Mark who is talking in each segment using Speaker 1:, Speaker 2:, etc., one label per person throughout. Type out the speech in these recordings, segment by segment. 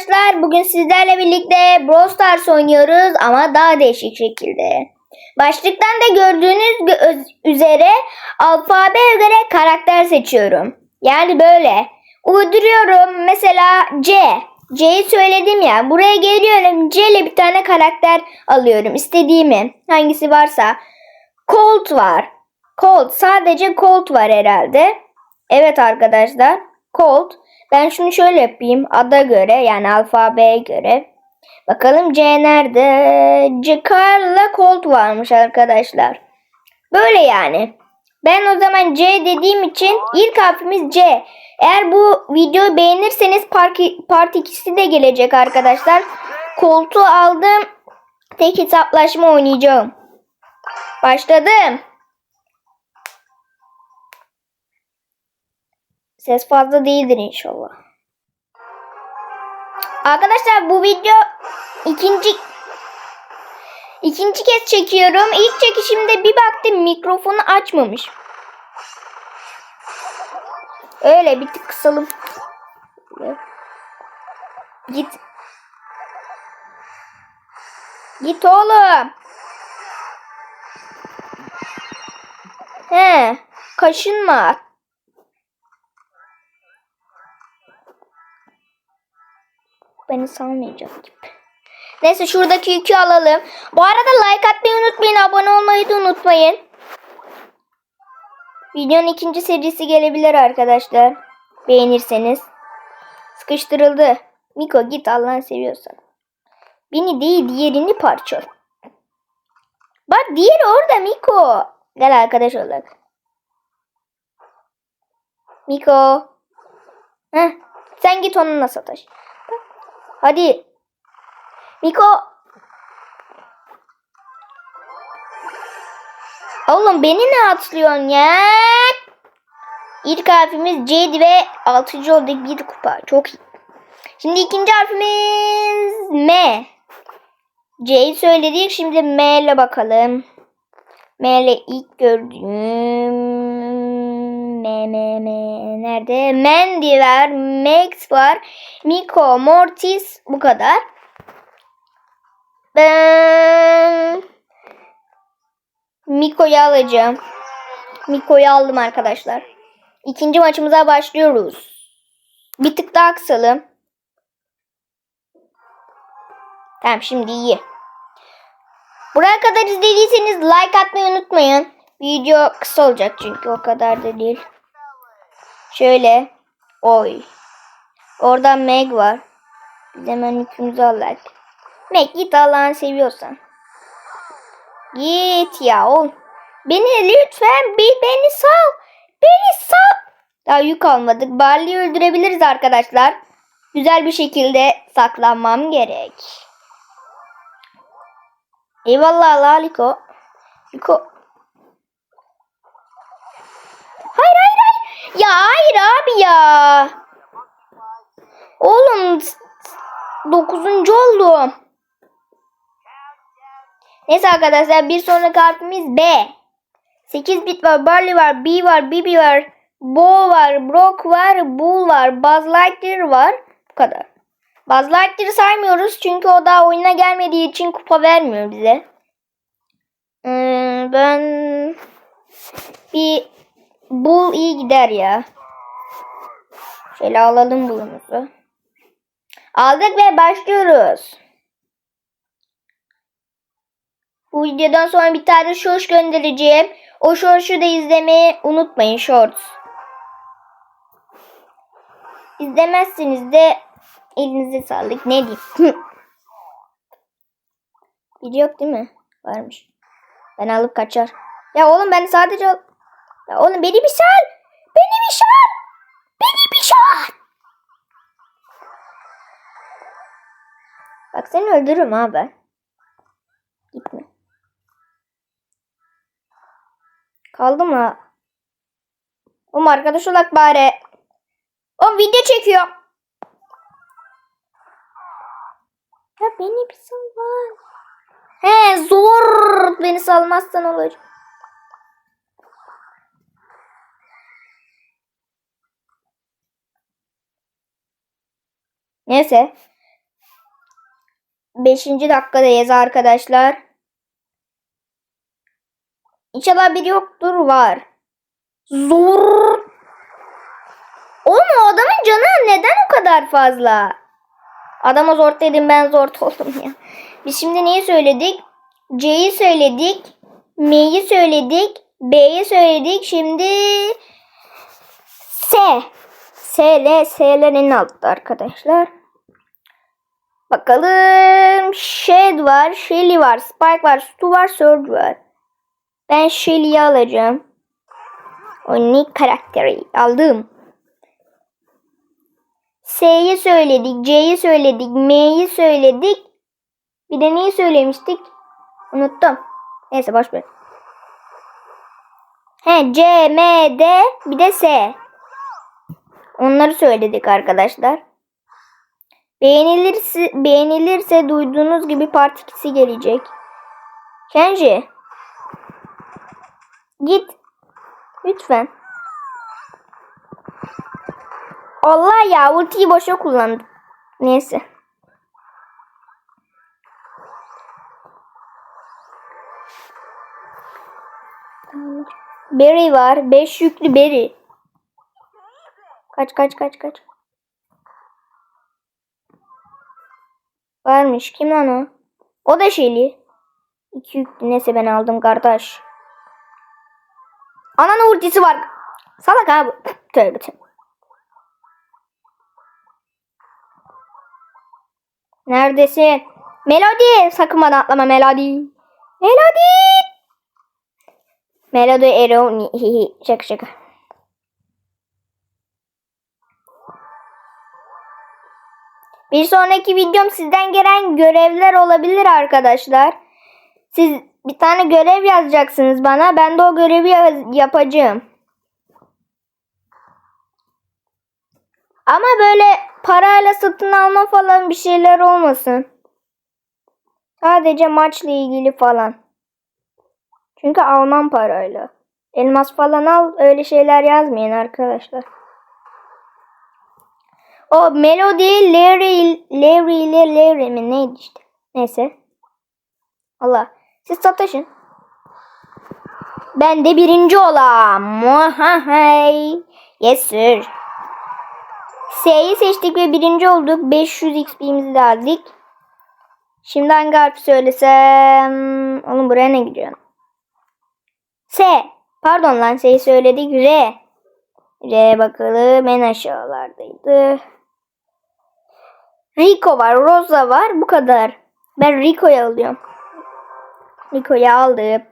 Speaker 1: arkadaşlar. Bugün sizlerle birlikte Brawl Stars oynuyoruz ama daha değişik şekilde. Başlıktan da gördüğünüz gö- üzere alfabeye göre karakter seçiyorum. Yani böyle. Uyduruyorum. Mesela C. C'yi söyledim ya. Buraya geliyorum. C ile bir tane karakter alıyorum. İstediğimi. Hangisi varsa. Colt var. Colt. Sadece Colt var herhalde. Evet arkadaşlar. Colt. Ben şunu şöyle yapayım. Ada göre yani alfabeye göre. Bakalım C nerede? C Carla Colt varmış arkadaşlar. Böyle yani. Ben o zaman C dediğim için ilk harfimiz C. Eğer bu videoyu beğenirseniz part, part 2'si de gelecek arkadaşlar. Koltuğu aldım. Tek hesaplaşma oynayacağım. Başladım. Ses fazla değildir inşallah. Arkadaşlar bu video ikinci ikinci kez çekiyorum. İlk çekişimde bir baktım mikrofonu açmamış. Öyle bir tık kısalım. Git. Git oğlum. He, kaşınma. Beni salmayacak gibi. Neyse şuradaki yükü alalım. Bu arada like atmayı unutmayın. Abone olmayı da unutmayın. Videonun ikinci serisi gelebilir arkadaşlar. Beğenirseniz. Sıkıştırıldı. Miko git Allah'ını seviyorsan. Beni değil diğerini parçal. Bak diğeri orada Miko. Gel arkadaş olalım. Miko. Heh, sen git onunla sataş. Hadi. Miko. Oğlum beni ne atlıyorsun ya? İlk harfimiz C'di ve 6. olduk bir kupa. Çok iyi. Şimdi ikinci harfimiz M. C'yi söyledik. Şimdi M ile bakalım. M ile ilk gördüğüm M M M nerede? Mandy var, Max var, Miko, Mortis bu kadar. Ben Miko'yu alacağım. Miko'yu aldım arkadaşlar. İkinci maçımıza başlıyoruz. Bir tık daha kısalım. Tamam şimdi iyi. Buraya kadar izlediyseniz like atmayı unutmayın. Video kısa olacak çünkü o kadar da değil. Şöyle. Oy. Oradan Meg var. Biz hemen yükümüzü alalım. Meg git Allah'ını seviyorsan. Git ya oğlum. Beni lütfen bir beni sal. Beni sal. Daha yük almadık. Barley'i öldürebiliriz arkadaşlar. Güzel bir şekilde saklanmam gerek. Eyvallah Laliko. Liko. Hayır hayır hayır. Ya hayır abi ya. Oğlum dokuzuncu oldum. Neyse arkadaşlar bir sonraki harfimiz B. 8 bit var, Barley var, B var, Bibi var, Bo var, Brock var, Bull var, Buzz Lightyear var. Bu kadar. Buzz Lightyear'ı saymıyoruz çünkü o daha oyuna gelmediği için kupa vermiyor bize. Hmm, ben bir Bull iyi gider ya. Şöyle alalım Bull'umuzu. Aldık ve başlıyoruz. Bu videodan sonra bir tane short göndereceğim. O short'u da izlemeyi unutmayın shorts. İzlemezsiniz de elinize sağlık. Ne diyeyim? Video yok değil mi? Varmış. Ben alıp kaçar. Ya oğlum ben sadece... Ya oğlum beni bir sal. Beni bir sal. Beni bir sal. Bak seni öldürürüm ben. Gitme. Kaldı mı? Oğlum arkadaş olak bari. Oğlum video çekiyor. Ya beni bir sal. He zor. Beni salmazsan olur. Neyse. 5. dakikadayız arkadaşlar. İnşallah biri yoktur var. Zor. Oğlum o adamın canı neden o kadar fazla? Adama zor dedim ben zor oldum ya. Biz şimdi neyi söyledik? C'yi söyledik. M'yi söyledik. B'yi söyledik. Şimdi S. S ile S'ler en altta arkadaşlar. Bakalım. Shed var. Shelly var. Spike var. Stu var. Surge var. Ben Shelly'yi alacağım. Unique karakteri aldım. S'yi söyledik. C'yi söyledik. M'yi söyledik. Bir de neyi söylemiştik? Unuttum. Neyse boş ver. He C, M, D bir de S. Onları söyledik arkadaşlar. Beğenilirse, beğenilirse duyduğunuz gibi part 2'si gelecek. Kenji. Git. Lütfen. Allah ya ultiyi boşa kullandım. Neyse. Berry var. 5 yüklü berry. Kaç kaç kaç kaç. Varmış. Kim lan o? O da şeyli. İki yüklü. Neyse ben aldım kardeş. Ananın ultisi var. Salak abi. Tövbe tövbe. Neredesin? Melody. Sakın bana atlama Melody. Melody. Melody Ero. şaka şaka. Bir sonraki videom sizden gelen görevler olabilir arkadaşlar. Siz bir tane görev yazacaksınız bana. Ben de o görevi yapacağım. Ama böyle parayla satın alma falan bir şeyler olmasın. Sadece maçla ilgili falan. Çünkü almam parayla. Elmas falan al öyle şeyler yazmayın arkadaşlar. O Melody Larry, Larry ile Larry mi neydi işte. Neyse. Allah. Siz sataşın. Ben de birinci olam. Muhahay. Yes sir. S'yi seçtik ve birinci olduk. 500 XP'mizi de aldık. Şimdi hangi harfi söylesem? Oğlum buraya ne gidiyorsun? S. Pardon lan S'yi söyledik. R. R bakalım en aşağılardaydı. Rico var, Rosa var. Bu kadar. Ben Rico'yu alıyorum. Rico'yu aldım.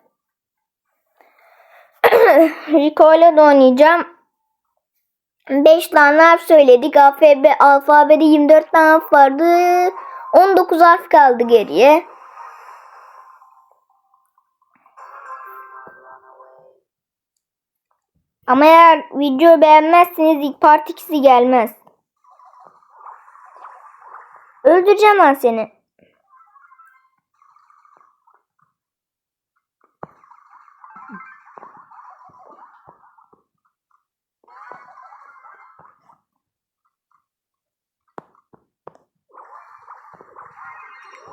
Speaker 1: Rico ile de oynayacağım. 5 tane harf söyledik. Alfabe, alfabede 24 tane harf vardı. 19 harf kaldı geriye. Ama eğer video beğenmezseniz ilk part 2'si gelmez. Öldüreceğim ben seni.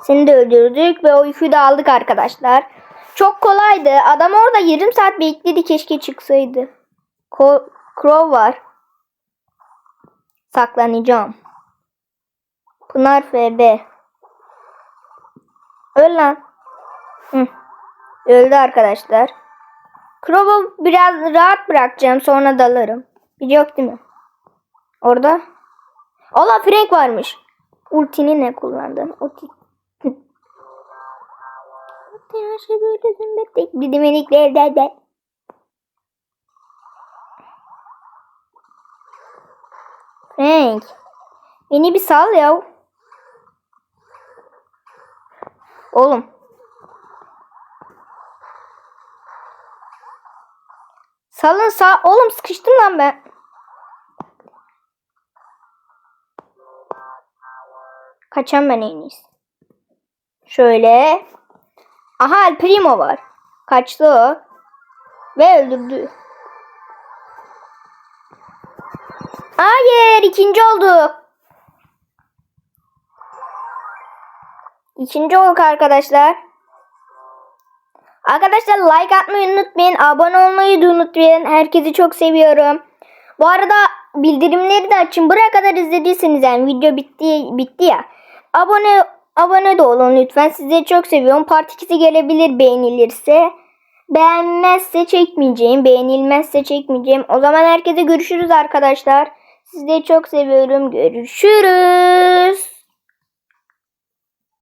Speaker 1: Seni de öldürdük ve o yükü de aldık arkadaşlar. Çok kolaydı. Adam orada yarım saat bekledi keşke çıksaydı. Ko Crow var. Saklanacağım. Pınar FB. Öl lan. Hı. Öldü arkadaşlar. Crow'u biraz rahat bırakacağım sonra dalarım. Bir yok değil mi? Orada. Allah Frank varmış. Ultini ne kullandın? Ulti. Her şey böyle zümbetek. Bir demelikler de. Frank. Beni bir sal ya. Oğlum. Salın sağ. Oğlum sıkıştım lan ben. Kaçam ben en iyisi. Şöyle. Aha El Primo var. Kaçtı o. Ve öldürdü. Hayır ikinci olduk. İkinci oluk arkadaşlar. Arkadaşlar like atmayı unutmayın. Abone olmayı da unutmayın. Herkesi çok seviyorum. Bu arada bildirimleri de açın. Buraya kadar izlediyseniz yani video bitti bitti ya. Abone abone de olun lütfen. Sizleri çok seviyorum. Part 2'si gelebilir beğenilirse. Beğenmezse çekmeyeceğim. Beğenilmezse çekmeyeceğim. O zaman herkese görüşürüz arkadaşlar. Sizleri çok seviyorum. Görüşürüz.